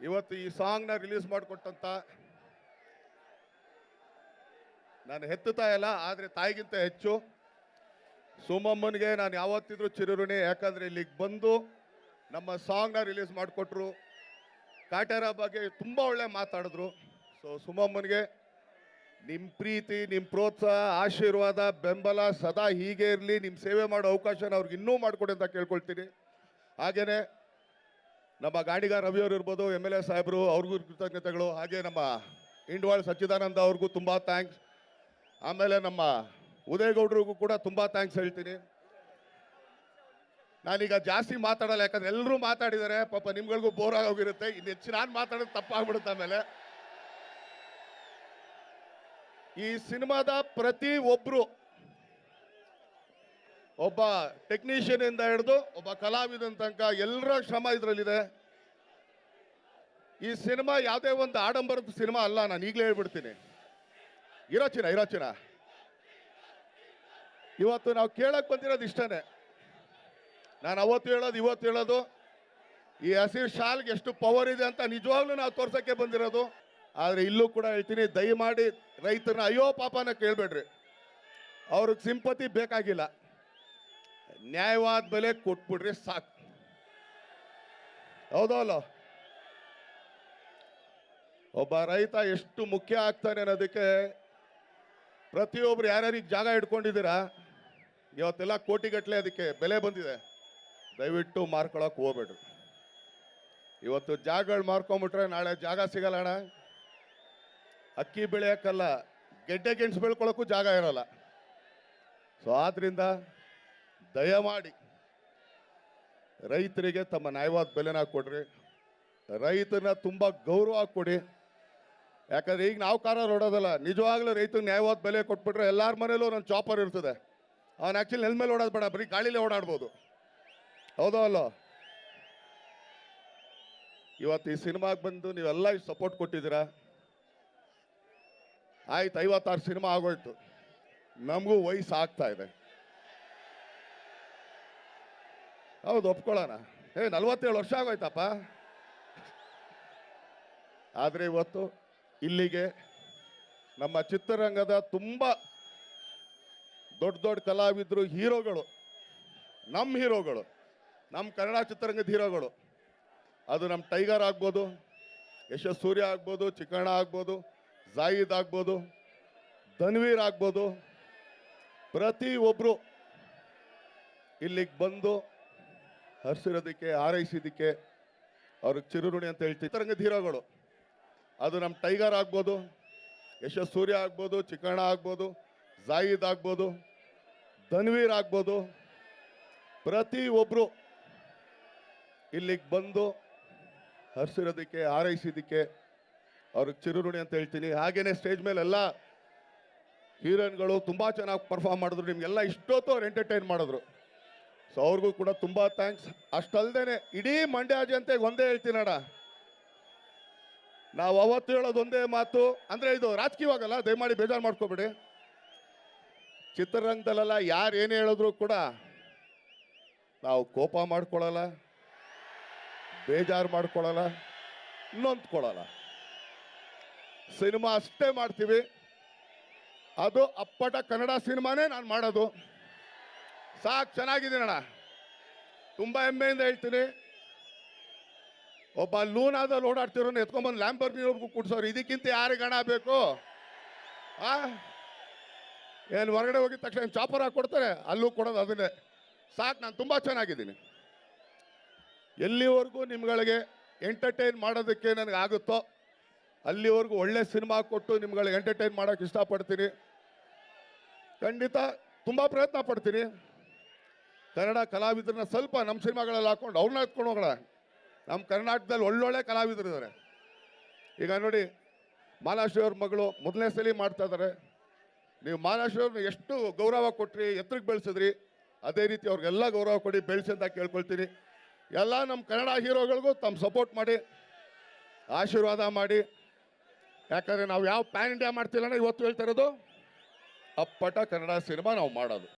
ಇವತ್ತು ಈ ಸಾಂಗ್ನ ರಿಲೀಸ್ ಮಾಡಿಕೊಟ್ಟಂತ ನಾನು ಹೆತ್ತುತ್ತಾ ಇಲ್ಲ, ಆದರೆ ತಾಯಿಗಿಂತ ಹೆಚ್ಚು. ಸುಮಮ್ಮನಿಗೆ ನಾನು ಯಾವತ್ತಿದ್ರೂ ಚಿರಋಣಿ, ಯಾಕಂದ್ರೆ ಇಲ್ಲಿಗೆ ಬಂದು ನಮ್ಮ ಸಾಂಗ್ನ ರಿಲೀಸ್ ಮಾಡಿಕೊಟ್ರು. ಕಾಟ್ಯಾರ ಬಗ್ಗೆ ತುಂಬ ಒಳ್ಳೆ ಮಾತಾಡಿದ್ರು. ಸೊ ಸುಮಮ್ಮನಿಗೆ ನಿಮ್ಮ ಪ್ರೀತಿ ನಿಮ್ಮ ಪ್ರೋತ್ಸಾಹ, ಆಶೀರ್ವಾದ, ಬೆಂಬಲ ಸದಾ ಹೀಗೆ ಇರಲಿ ನಿಮ್ಮ ಸೇವೆ ಮಾಡೋ ಅವಕಾಶನ ಅವ್ರಿಗೆ ಇನ್ನೂ ಮಾಡಿಕೊಡಿ ಅಂತ ಕೇಳ್ಕೊಳ್ತೀನಿ. ಹಾಗೇನೆ ನಮ್ಮ ಗಾಡಿಗ ರವಿಯವರು ಇರ್ಬೋದು, ಎಂ ಎಲ್ ಎ ಸಾಹೇಬರು, ಅವ್ರಿಗೂ ಕೃತಜ್ಞತೆಗಳು. ಹಾಗೆ ನಮ್ಮ ಇಂಡ್ವಾಳ್ ಸಚ್ಚಿದಾನಂದ ಅವ್ರಿಗೂ ತುಂಬ ಥ್ಯಾಂಕ್ಸ್ ಆಮೇಲೆ ನಮ್ಮ ಉದಯಗೌಡ್ರಿಗೂ ಕೂಡ ತುಂಬ ಥ್ಯಾಂಕ್ಸ್ ಹೇಳ್ತೀನಿ. ನಾನೀಗ ಜಾಸ್ತಿ ಮಾತಾಡಲ್ಲ, ಯಾಕಂದ್ರೆ ಎಲ್ಲರೂ ಮಾತಾಡಿದ್ದಾರೆ ಪಾಪ ನಿಮ್ಗಳಿಗೂ ಬೋರ್ ಆಗೋಗಿರುತ್ತೆ. ಇನ್ನು ಹೆಚ್ಚು ನಾನು ಮಾತಾಡೋದು ತಪ್ಪಾಗ್ಬಿಡುತ್ತೆ ಆಮೇಲೆ. ಈ ಸಿನಿಮಾದ ಪ್ರತಿ ಒಬ್ರು ಒಬ್ಬ ಟೆಕ್ನಿಷಿಯನ್ ಇಂದ ಹಿಡಿದು ಒಬ್ಬ ಕಲಾವಿದನ ತನಕ ಎಲ್ಲರ ಶ್ರಮ ಇದರಲ್ಲಿದೆ. ಈ ಸಿನಿಮಾ ಯಾವುದೇ ಒಂದು ಆಡಂಬರದ ಸಿನಿಮಾ ಅಲ್ಲ, ನಾನು ಈಗಲೇ ಹೇಳ್ಬಿಡ್ತೀನಿ. ಇರೋ ಚಿನ್ನ ಇರೋ ಚಿನ್ನ ಇವತ್ತು ನಾವು ಕೇಳಕ್ ಬಂದಿರೋದು ಇಷ್ಟನೇ. ನಾನು ಅವತ್ತು ಹೇಳೋದು, ಇವತ್ತು ಹೇಳೋದು, ಈ ಹಸಿರು ಶಾಲ್ಗೆ ಎಷ್ಟು ಪವರ್ ಇದೆ ಅಂತ ನಿಜವಾಗ್ಲೂ ನಾವು ತೋರ್ಸೋಕ್ಕೆ ಬಂದಿರೋದು. ಆದರೆ ಇಲ್ಲೂ ಕೂಡ ಹೇಳ್ತೀನಿ, ದಯಮಾಡಿ ರೈತರನ್ನ, ಅಯ್ಯೋ ಪಾಪನ ಕೇಳಬೇಡ್ರಿ. ಅವ್ರಿಗೆ ಸಿಂಪತಿ ಬೇಕಾಗಿಲ್ಲ. ನ್ಯಾಯವಾದ ಬೆಲೆ ಕೊಟ್ಬಿಡ್ರಿ ಸಾಕು. ಹೌದಲ್ಲ? ಒಬ್ಬ ರೈತ ಎಷ್ಟು ಮುಖ್ಯ ಆಗ್ತಾನೆ ಅನ್ನೋದಕ್ಕೆ ಪ್ರತಿಯೊಬ್ರು ಯಾರ್ಯಾರಿಗೆ ಜಾಗ ಇಟ್ಕೊಂಡಿದ್ದೀರಾ? ಇವತ್ತೆಲ್ಲ ಕೋಟಿಗಟ್ಟಲೆ ಅದಕ್ಕೆ ಬೆಲೆ ಬಂದಿದೆ. ದಯವಿಟ್ಟು ಮಾರ್ಕೊಳಕ್ಕೆ ಹೋಗ್ಬೇಡ್ರಿ. ಇವತ್ತು ಜಾಗಗಳು ಮಾರ್ಕೊಂಬಿಟ್ರೆ ನಾಳೆ ಜಾಗ ಸಿಗಲ್ಲ ಅಣ್ಣ. ಅಕ್ಕಿ ಬೆಳೆಯೋಕ್ಕಲ್ಲ, ಗೆಡ್ಡೆ ಗೆಣಸು ಬೆಳ್ಕೊಳಕ್ಕೂ ಜಾಗ ಇರಲ್ಲ. ಸೊ ಆದ್ರಿಂದ ದಯಮಾಡಿ ರೈತರಿಗೆ ತಮ್ಮ ನ್ಯಾಯವಾದ ಬೆಲೆನ ಕೊಡ್ರಿ. ರೈತನ ತುಂಬ ಗೌರವ ಕೊಡಿ. ಯಾಕಂದ್ರೆ ಈಗ ನಾವು ಕಾರ ಓಡೋದಲ್ಲ ನಿಜವಾಗ್ಲೂ ರೈತನ ನ್ಯಾಯವಾದ ಬೆಲೆ ಕೊಟ್ಬಿಟ್ರೆ ಎಲ್ಲರ ಮನೇಲೂ ಒಂದೊಂದು ಚಾಪರ್ ಇರ್ತದೆ. ಅವ್ನು ಆ್ಯಕ್ಚುಲಿ ನೆಲ ಮೇಲೆ ಓಡೋದು ಬೇಡ, ಬರೀ ಗಾಳಿಲೇ ಓಡಾಡ್ಬೋದು. ಹೌದೋ ಅಲ್ಲೋ? ಇವತ್ತು ಈ ಸಿನಿಮಾಗೆ ಬಂದು ನೀವೆಲ್ಲ ಸಪೋರ್ಟ್ ಕೊಟ್ಟಿದ್ದೀರಾ? ಆಯ್ತು, ಐವತ್ತಾರು ಸಿನಿಮಾ ಆಗೋಯ್ತು. ನಮಗೂ ವಯಸ್ಸು ಆಗ್ತಾ ಇದೆ. ಹೌದು, ಒಪ್ಕೊಳ್ಳೋಣ. ಏ ನಲ್ವತ್ತೇಳು ವರ್ಷ ಆಗೋಯ್ತಪ್ಪ. ಆದರೆ ಇವತ್ತು ಇಲ್ಲಿಗೆ ನಮ್ಮ ಚಿತ್ರರಂಗದ ತುಂಬ ದೊಡ್ಡ ದೊಡ್ಡ ಕಲಾವಿದರು ಹೀರೋಗಳು ನಮ್ಮ ಹೀರೋಗಳು ನಮ್ಮ ಕನ್ನಡ ಚಿತ್ರರಂಗದ ಹೀರೋಗಳು. ಅದು ನಮ್ಮ ಟೈಗರ್ ಆಗ್ಬೋದು ಯಶಸ್ ಸೂರ್ಯ ಆಗ್ಬೋದು, ಚಿಕ್ಕಣ್ಣ ಆಗ್ಬೋದು ಜಾಯಿದ್ ಆಗ್ಬೋದು, ಧನ್ವೀರ್ ಆಗ್ಬೋದು. ಪ್ರತಿ ಒಬ್ಬರು ಇಲ್ಲಿಗೆ ಬಂದು ಹರಿಸಿರೋದಕ್ಕೆ, ಹಾರೈಸಿದ್ದಕ್ಕೆ ಅವ್ರಿಗೆ ಚಿರುರುಣಿ ಅಂತ ಹೇಳ್ತೀವಿ ಹೀರೋಗಳು ಅದು ನಮ್ಮ ಟೈಗರ್ ಆಗ್ಬೋದು ಯಶಸ್ ಸೂರ್ಯ ಆಗ್ಬೋದು, ಚಿಕ್ಕಣ್ಣ ಆಗ್ಬೋದು ಜಾಯಿದ್ ಆಗ್ಬೋದು, ಧನ್ವೀರ್ ಆಗ್ಬೋದು. ಪ್ರತಿ ಒಬ್ಬರು ಇಲ್ಲಿಗೆ ಬಂದು ಹರಿಸಿರೋದಕ್ಕೆ, ಹಾರೈಸಿದ್ದಕ್ಕೆ ಅವ್ರಿಗೆ ಚಿರುರುಣಿ ಅಂತ ಹೇಳ್ತೀನಿ. ಹಾಗೇನೆ ಸ್ಟೇಜ್ ಮೇಲೆ ಎಲ್ಲ ಹೀರೋಯಿನ್ಗಳು ತುಂಬ ಚೆನ್ನಾಗಿ ಪರ್ಫಾರ್ಮ್ ಮಾಡಿದ್ರು. ನಿಮಗೆಲ್ಲ ಇಷ್ಟೊತ್ತು ಅವ್ರು ಎಂಟರ್ಟೈನ್ ಮಾಡಿದ್ರು. ಸೊ ಅವ್ರಿಗೂ ಕೂಡ ತುಂಬ ಥ್ಯಾಂಕ್ಸ್ ಅಷ್ಟಲ್ದೇನೆ, ಇಡೀ ಮಂಡ್ಯ ಜನತೆಗೆ ಒಂದೇ ಹೇಳ್ತೀನಡ ನಾವು ಅವತ್ತು ಹೇಳೋದು ಒಂದೇ ಮಾತು. ಅಂದರೆ ಇದು ರಾಜಕೀಯವಾಗಲ್ಲ, ದಯಮಾಡಿ ಬೇಜಾರು ಮಾಡ್ಕೋಬೇಡಿ. ಚಿತ್ರರಂಗದಲ್ಲೆಲ್ಲ ಯಾರು ಏನೇ ಹೇಳಿದ್ರು ಕೂಡ ನಾವು ಕೋಪ ಮಾಡ್ಕೊಳ್ಳಲ್ಲ ಬೇಜಾರು ಮಾಡ್ಕೊಳ್ಳಲ್ಲ ನೊಂದ್ಕೊಳ್ಳಲ್ಲ ಸಿನಿಮಾ ಅಷ್ಟೇ ಮಾಡ್ತೀವಿ. ಅದು ಅಪ್ಪಟ ಕನ್ನಡ ಸಿನಿಮಾನೇ ನಾನು ಮಾಡೋದು. ಸಾಕು, ಚೆನ್ನಾಗಿದ್ದೀನಣ್ಣ. ತುಂಬ ಹೆಮ್ಮೆಯಿಂದ ಹೇಳ್ತೀನಿ. ಒಬ್ಬ ಲೂನಾದಲ್ಲಿ ಎತ್ಕೊಂಬಂದು ಲ್ಯಾಂಬರ್ಗಿನವ್ರಿಗೂ ಕುಡ್ಸೋರು ಇದಕ್ಕಿಂತ ಯಾರಿಗೆ ಹಣ ಬೇಕು? ಆ? ಏನು ಹೊರಗಡೆ ಹೋಗಿದ ತಕ್ಷಣ ಚಾಪರ್ ಹಾಕಿ ಕೊಡ್ತಾರೆ? ಅಲ್ಲೂ ಕೊಡೋದು ಅದನ್ನೇ. ಸಾಕು, ನಾನು ತುಂಬ ಚೆನ್ನಾಗಿದ್ದೀನಿ. ಎಲ್ಲಿವರೆಗೂ ನಿಮ್ಗಳಿಗೆ ಎಂಟರ್ಟೈನ್ ಮಾಡೋದಕ್ಕೆ ನನಗೆ ಆಗುತ್ತೋ, ಅಲ್ಲಿವರೆಗೂ ಒಳ್ಳೆ ಸಿನಿಮಾ ಕೊಟ್ಟು ನಿಮ್ಗಳಿಗೆ ಎಂಟರ್ಟೈನ್ ಮಾಡೋಕ್ಕೆ ಇಷ್ಟಪಡ್ತೀನಿ. ಖಂಡಿತ ತುಂಬ ಪ್ರಯತ್ನ ಪಡ್ತೀನಿ. ಕನ್ನಡ ಕಲಾವಿದರನ್ನ ಸ್ವಲ್ಪ ನಮ್ಮ ಸಿನಿಮಾಗಳಲ್ಲಿ ಹಾಕೊಂಡು ಅವ್ರನ್ನ ಎತ್ಕೊಂಡು ಹೋಗೋಣ. ನಮ್ಮ ಕರ್ನಾಟಕದಲ್ಲಿ ಒಳ್ಳೊಳ್ಳೆ ಕಲಾವಿದರಿದ್ದಾರೆ ಈಗ ನೋಡಿ, ಮಾಲಾಶ್ರೀ ಅವ್ರ ಮಗಳು ಮೊದಲನೇ ಸಲ ಮಾಡ್ತಾ ಇದ್ದಾರೆ ನೀವು ಮಾಲಾಶ್ರೀ ಎಷ್ಟು ಗೌರವ ಕೊಟ್ರಿ, ಎತ್ತರಕ್ಕೆ ಬೆಳೆಸಿದ್ರಿ, ಅದೇ ರೀತಿ ಅವ್ರಿಗೆಲ್ಲ ಗೌರವ ಕೊಡಿ, ಬೆಳೆಸಿ ಅಂತ ಕೇಳ್ಕೊಳ್ತೀನಿ. ಎಲ್ಲ ನಮ್ಮ ಕನ್ನಡ ಹೀರೋಗಳಿಗೂ ತಮ್ಮ ಸಪೋರ್ಟ್ ಮಾಡಿ, ಆಶೀರ್ವಾದ ಮಾಡಿ. ಯಾಕಂದರೆ ನಾವು ಯಾವ ಪ್ಯಾನ್ ಇಂಡಿಯಾ ಮಾಡ್ತಿಲ್ಲ ಇವತ್ತು ಹೇಳ್ತಾ ಇರೋದು, ಅಪ್ಪಟ ಕನ್ನಡ ಸಿನಿಮಾ ನಾವು ಮಾಡೋದು.